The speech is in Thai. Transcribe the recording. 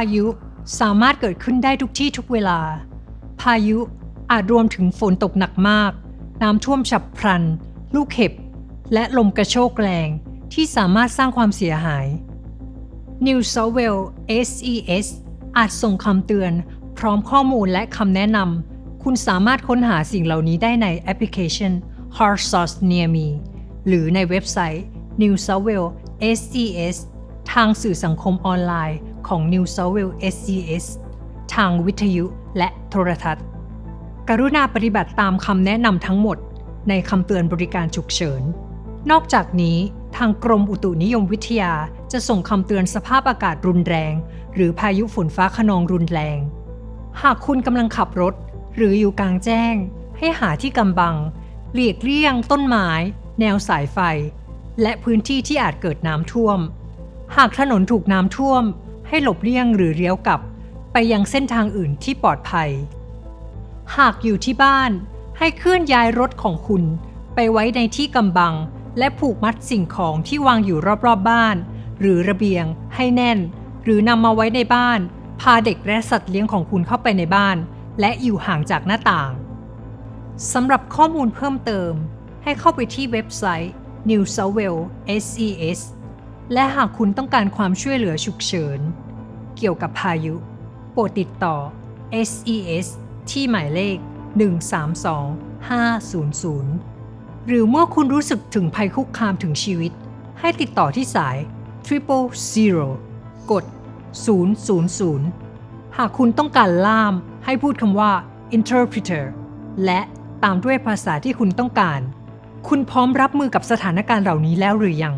ายุสามารถเกิดขึ้นได้ทุกที่ทุกเวลา พายุอาจรวมถึงฝนตกหนักมาก น้ำท่วมฉับพลัน ลูกเห็บ และลมกระโชกแรงที่สามารถสร้างความเสียหาย New South Wales SES อาจส่งคำเตือน พร้อมข้อมูลและคำแนะนำ คุณสามารถค้นหาสิ่งเหล่านี้ได้ในแอปพลิเคชัน h a r Source Near Me หรือในเว็บไซต์ New South Wales SES ทางสื่อสังคมออนไลน์ ของ New South Wales SES ทางวิทยุและโทรทัศน์ กรุณาปฏิบัติตามคำแนะนำทั้งหมดในคำเตือนบริการฉุกเฉิน นอกจากนี้ทางกรมอุตุนิยมวิทยาจะส่งคำเตือนสภาพอากาศรุนแรง หรือพายุฝนฟ้าขนองรุนแรง หากคุณกำลังขับรถ หรืออยู่กลางแจ้ง ให้หาที่กำบัง หลีกเลี่ยง ต้นไม้ แนวสายไฟ และพื้นที่ที่อาจเกิดน้ำท่วม หากถนนถูกน้ำท่วม ให้หลบเลี่ยงหรือเลี้ยวกลับไปยังเส้นทางอื่นที่ปลอดภัย หากอยู่ที่บ้านให้เคลื่อนย้ายรถของคุณไปไว้ในที่กำบัง และผูกมัดสิ่งของที่วางอยู่รอบๆบบ้าน หรือระเบียง ให้แน่น หรือนำมาไว้ในบ้าน พาเด็กและสัตว์เลี้ยงของคุณเข้าไปในบ้าน และอยู่ห่างจากหน้าต่างสำหรับข้อมูลเพิ่มเติม ให้เข้าไปที่เว็บไซต์ New South Wales SES และหากคุณต้องการความช่วยเหลือฉุกเฉิน เกี่ยวกับพายุ โปรดติดต่อ SES ที่หมายเลข 132 500 หรือเมื่อคุณรู้สึกถึงภัยคุกคามถึงชีวิต ให้ติดต่อที่สาย triple zero กด 000 หากคุณต้องการล่ามให้พูดคำว่า interpreter และตามด้วยภาษาที่คุณต้องการ คุณพร้อมรับมือกับสถานการณ์เหล่านี้แล้วหรือยัง